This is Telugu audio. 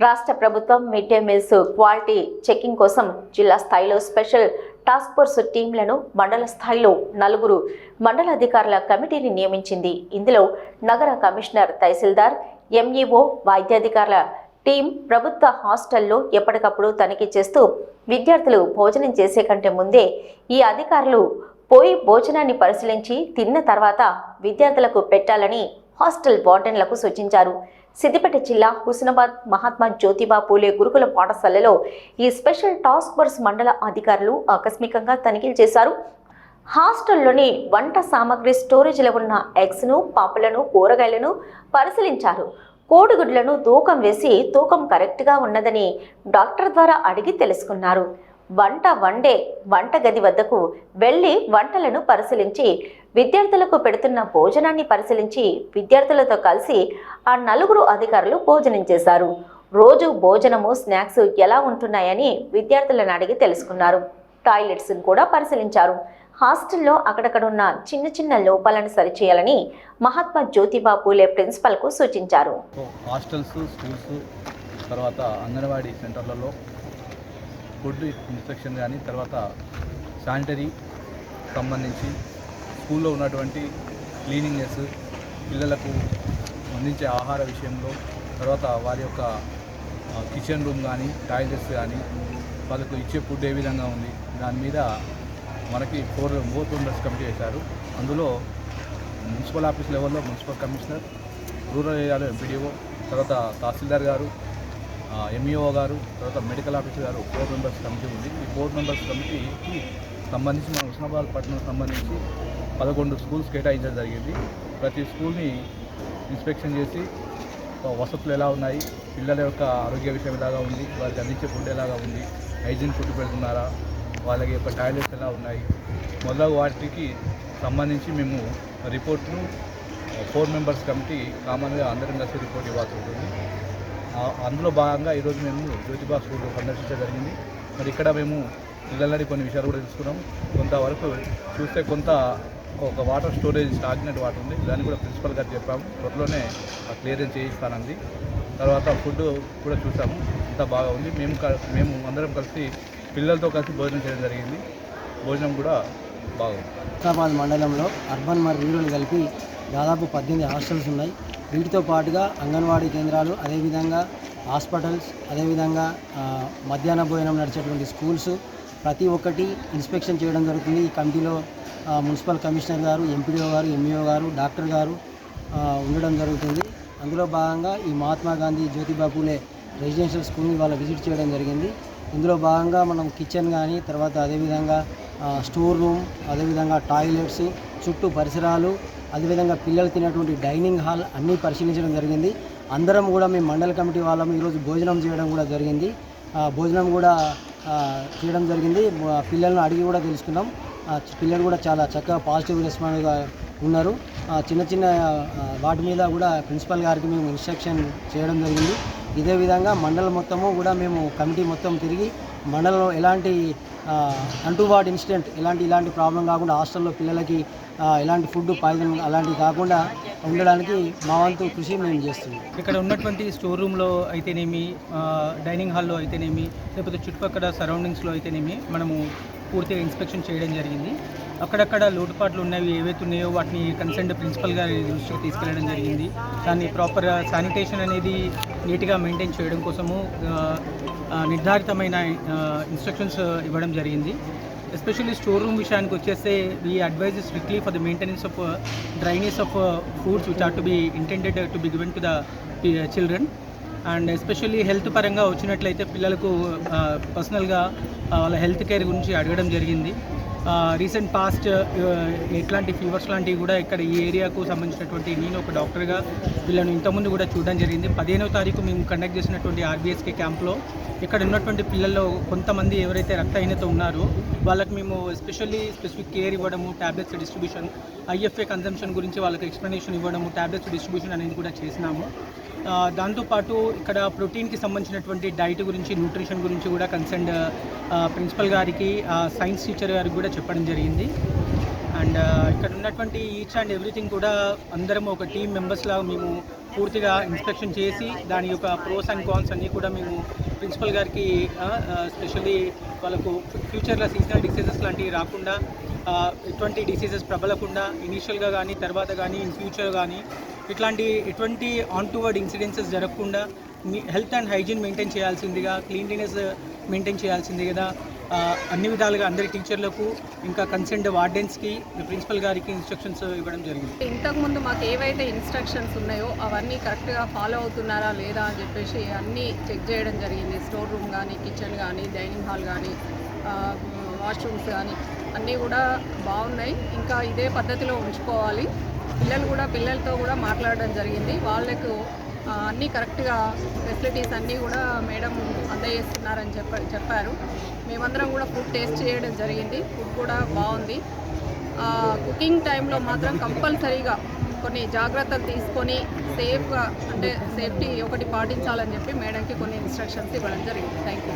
రాష్ట్ర ప్రభుత్వం mid day meals quality checking కోసం జిల్లా స్థాయిలో స్పెషల్ టాస్క్ ఫోర్స్ టీంలను మండల స్థాయిలో నలుగురు మండల అధికారుల కమిటీని నియమించింది. ఇందులో నగర కమిషనర్ తహసీల్దార్ ఎంఈఓ వైద్యాధికారుల టీం ప్రభుత్వ హాస్టల్లో ఎప్పటికప్పుడు తనిఖీ చేస్తూ విద్యార్థులు భోజనం చేసే కంటే ముందే ఈ అధికారులు పోయి భోజనాన్ని పరిశీలించి తిన్న తర్వాత విద్యార్థులకు పెట్టాలని హాస్టల్ వార్డెన్లకు సూచించారు. సిద్దిపేట జిల్లా హుస్నాబాద్ మహాత్మా జ్యోతిబా పూలే గురుకుల పాఠశాలలో ఈ స్పెషల్ టాస్క్ ఫోర్స్ మండల అధికారులు ఆకస్మికంగా తనిఖీలు చేశారు. హాస్టల్లోని వంట సామాగ్రి స్టోరేజ్లో ఉన్న ఎగ్స్ను పప్పులను కూరగాయలను పరిశీలించారు. కోడిగుడ్లను తూకం వేసి తూకం కరెక్ట్గా ఉన్నదని డాక్టర్ ద్వారా అడిగి తెలుసుకున్నారు. వంట వండే వంటగది వద్దకు వెళ్ళి వంటలను పరిశీలించి విద్యార్థులకు పెడుతున్న భోజనాన్ని పరిశీలించి విద్యార్థులతో కలిసి ఆ నలుగురు అధికారులు భోజనం చేశారు. రోజు భోజనము స్నాక్స్ ఎలా ఉంటున్నాయని విద్యార్థులను అడిగి తెలుసుకున్నారు. టాయిలెట్స్ను కూడా పరిశీలించారు. హాస్టల్లో అక్కడక్కడున్న చిన్న చిన్న లోపాలను సరిచేయాలని మహాత్మా జ్యోతిబా పూలే ప్రిన్సిపల్కు సూచించారు. హాస్టల్స్ స్కూల్స్ తర్వాత అంగన్వాడీ సెంటర్లలో ఫుడ్ ఇన్స్పెక్షన్ కానీ తర్వాత శానిటరీ సంబంధించి స్కూల్లో ఉన్నటువంటి క్లీనింగ్నెస్ పిల్లలకు అందించే ఆహార విషయంలో తర్వాత వారి యొక్క కిచెన్ రూమ్ కానీ టాయిలెట్స్ కానీ వాళ్ళకు ఇచ్చే ఫుడ్ ఏ విధంగా ఉంది దాని మీద మనకి ఫోర్ ఫోర్ మెంబర్స్ కమిటీ వేశారు అందులో మున్సిపల్ ఆఫీస్ లెవెల్లో మున్సిపల్ కమిషనర్ రూరల్ ఏరియాలో ఎంపీడీఓ తర్వాత తహసీల్దార్ గారు ఎంఈఓ గారు తర్వాత మెడికల్ ఆఫీసర్ గారు ఫోర్ మెంబర్స్ కమిటీ ఉంది. ఈ ఫోర్ మెంబర్స్ కమిటీకి సంబంధించి హుస్నాబాద్ పట్టణం సంబంధించి పదకొండు స్కూల్స్ కేటాయించడం జరిగింది. ప్రతి స్కూల్ని ఇన్స్పెక్షన్ చేసి వసతులు ఎలా ఉన్నాయి పిల్లల యొక్క ఆరోగ్య విషయం ఎలాగా ఉంది వారికి అందించే ఫుడ్ ఎలాగా ఉంది హైజీన్ ఫుడ్ పెడుతున్నారా వాళ్ళకి యొక్క టాయిలెట్స్ ఎలా ఉన్నాయి మొదలగు వాటికి సంబంధించి మేము రిపోర్ట్ను ఫోర్ మెంబర్స్ కమిటీ కామన్గా అందరం కలిసి రిపోర్ట్ ఇవ్వాల్సి ఉంటుంది. అందులో భాగంగా ఈరోజు మేము జ్యోతిబా స్కూల్ సందర్శించడం జరిగింది. మరి ఇక్కడ మేము పిల్లలని కొన్ని విషయాలు కూడా తెలుసుకున్నాం. కొంతవరకు చూస్తే కొంత ఒక వాటర్ స్టోరేజ్ స్టాగ్నెట్ వాటర్ ఉంది. దాన్ని కూడా ప్రిన్సిపల్ గారు చెప్పాము. త్వరలోనే క్లియరెన్స్ చేయిస్తానంది. తర్వాత ఫుడ్ కూడా చూసాము. అంత బాగా ఉంది. మేము క- మేము అందరం కలిసి పిల్లలతో కలిసి భోజనం చేయడం జరిగింది. భోజనం కూడా బాగుంది. హైదరాబాద్ మండలంలో అర్బన్ మరియు రూరల్ కలిపి దాదాపు పద్దెనిమిది హాస్టల్స్ ఉన్నాయి. వీటితో పాటుగా అంగన్వాడీ కేంద్రాలు అదేవిధంగా హాస్పిటల్స్ అదేవిధంగా మధ్యాహ్న భోజనం నడిచేటువంటి స్కూల్స్ ప్రతి ఒక్కటి ఇన్స్పెక్షన్ చేయడం జరుగుతుంది. ఈ కమిటీలో మున్సిపల్ కమిషనర్ గారు ఎంపీడీఓ గారు ఎంఈఓ గారు డాక్టర్ గారు ఉండడం జరుగుతుంది. అందులో భాగంగా ఈ మహాత్మా గాంధీ జ్యోతిబా పూలే రెసిడెన్షియల్ స్కూల్ని వాళ్ళ విజిట్ చేయడం జరిగింది. ఇందులో భాగంగా మనం కిచెన్ కానీ తర్వాత అదేవిధంగా స్టోర్ రూమ్ అదేవిధంగా టాయిలెట్స్ చుట్టూ పరిసరాలు అదేవిధంగా పిల్లలు తినేటువంటి డైనింగ్ హాల్ అన్నీ పరిశీలించడం జరిగింది. అందరం కూడా మేము మండల కమిటీ వాళ్ళము ఈరోజు భోజనం చేయడం కూడా జరిగింది. భోజనం కూడా చేయడం జరిగింది. పిల్లలను అడిగి కూడా తెలుసుకున్నాం. పిల్లలు కూడా చాలా చక్కగా పాజిటివ్ రెస్పాండ్గా ఉన్నారు. ఆ, చిన్న చిన్న వాటి మీద కూడా ప్రిన్సిపల్ గారికి మేము ఇన్స్ట్రక్షన్ చేయడం జరిగింది. ఇదే విధంగా మండలం మొత్తము కూడా మేము కమిటీ మొత్తం తిరిగి మండలంలో ఎలాంటి ఆ, ఇన్సిడెంట్ ఎలాంటి ఇలాంటి ప్రాబ్లం కాకుండా హాస్టల్లో పిల్లలకి ఎలాంటి ఫుడ్ పాయిజన్ అలాంటివి కాకుండా ఉండడానికి మా వంతు కృషి మేము చేస్తున్నాం. ఇక్కడ ఉన్నటువంటి స్టోర్ రూమ్లో అయితేనేమి డైనింగ్ హాల్లో అయితేనేమి లేకపోతే చుట్టుపక్కల సరౌండింగ్స్లో అయితేనేమి మనము పూర్తిగా ఇన్స్పెక్షన్ చేయడం జరిగింది. అక్కడక్కడ లోటుపాట్లు ఉన్నవి ఏవైతే ఉన్నాయో వాటిని కన్సర్న్ ప్రిన్సిపల్ గారి దృష్టికి తీసుకెళ్ళడం జరిగింది. దాన్ని ప్రాపర్ శానిటేషన్ అనేది నీట్గా మెయింటైన్ చేయడం కోసము నిర్ధారితమైన ఇన్స్ట్రక్షన్స్ ఇవ్వడం జరిగింది. ఎస్పెషల్లీ స్టోర్ రూమ్ విషయానికి వచ్చేస్తే we advise strictly for the maintenance of drainage of foods which are to be intended to be given to the children and especially health పరంగా వచ్చినట్లయితే పిల్లలకు పర్సనల్గా వాళ్ళ హెల్త్ కేర్ గురించి అడగడం జరిగింది. రీసెంట్ పాస్ట్ ఎట్లాంటి ఫీవర్స్ లాంటివి కూడా ఇక్కడ ఈ ఏరియాకు సంబంధించినటువంటి నేను ఒక డాక్టర్గా వీళ్ళను ఇంతకుముందు కూడా చూడడం జరిగింది. పదిహేనవ తారీఖు మేము కండక్ట్ చేసినటువంటి ఆర్బీఎస్కే క్యాంప్లో ఇక్కడ ఉన్నటువంటి పిల్లల్లో కొంతమంది ఎవరైతే రక్తహీనత ఉన్నారో వాళ్ళకి మేము ఎస్పెషల్లీ స్పెసిఫిక్ కేర్ ఇవ్వడము ట్యాబ్లెట్స్ డిస్ట్రిబ్యూషన్ ఐఎఫ్ఏ కన్సంప్షన్ గురించి వాళ్ళకి ఎక్స్ప్లెనేషన్ ఇవ్వడము ట్యాబ్లెట్స్ డిస్ట్రిబ్యూషన్ అనేది కూడా చేసినాము. దాంతోపాటు ఇక్కడ ప్రోటీన్కి సంబంధించినటువంటి డైట్ గురించి న్యూట్రిషన్ గురించి కూడా కన్సర్న్ ప్రిన్సిపల్ గారికి సైన్స్ టీచర్ గారికి కూడా చెప్పడం జరిగింది. అండ్ ఇక్కడ ఉన్నటువంటి ఈచ్ అండ్ ఎవ్రీథింగ్ కూడా అందరం ఒక టీం మెంబర్స్ లాగా మేము పూర్తిగా ఇన్స్పెక్షన్ చేసి దాని యొక్క ప్రోస్ అండ్ కాన్స్ అన్నీ కూడా మేము ప్రిన్సిపల్ గారికి స్పెషల్లీ వాళ్ళకు ఫ్యూచర్లో సీజనల్ డిసీజెస్ లాంటివి రాకుండా ఎటువంటి డిసీజెస్ ప్రబలకుండా ఇనీషియల్గా కానీ తర్వాత కానీ ఇన్ ఫ్యూచర్ కానీ ఇట్లాంటి ఎటువంటి ఆన్ టువర్డ్ ఇన్సిడెన్సెస్ జరగకుండా హెల్త్ అండ్ హైజీన్ మెయింటైన్ చేయాల్సిందిగా క్లీన్లీనెస్ మెయింటైన్ చేయాల్సింది కదా. అన్ని విధాలుగా అందరి టీచర్లకు ఇంకా కన్సర్న్డ్ వార్డెన్స్కి ప్రిన్సిపల్ గారికి ఇన్స్ట్రక్షన్స్ ఇవ్వడం జరిగింది. ఇంతకుముందు మాకు ఏవైతే ఇన్స్ట్రక్షన్స్ ఉన్నాయో అవన్నీ కరెక్ట్గా ఫాలో అవుతున్నారా లేదా అని చెప్పేసి అన్నీ చెక్ చేయడం జరిగింది. స్టోర్ రూమ్ కానీ కిచెన్ కానీ డైనింగ్ హాల్ కానీ వాష్రూమ్స్ కానీ అన్నీ కూడా బాగున్నాయి. ఇంకా ఇదే పద్ధతిలో ఉంచుకోవాలి. పిల్లలు కూడా పిల్లలతో కూడా మాట్లాడడం జరిగింది. వాళ్ళకు అన్నీ కరెక్ట్గా ఫెసిలిటీస్ అన్నీ కూడా మేడం అందజేస్తున్నారని చెప్ప చెప్పారు. మేమందరం కూడా ఫుడ్ టేస్ట్ చేయడం జరిగింది. ఫుడ్ కూడా బాగుంది. కుకింగ్ టైంలో మాత్రం కంపల్సరీగా కొన్ని జాగ్రత్తలు తీసుకొని సేఫ్గా అంటే సేఫ్టీ ఒకటి పాటించాలని చెప్పి మేడంకి కొన్ని ఇన్స్ట్రక్షన్స్ ఇవ్వడం జరిగింది. Thank you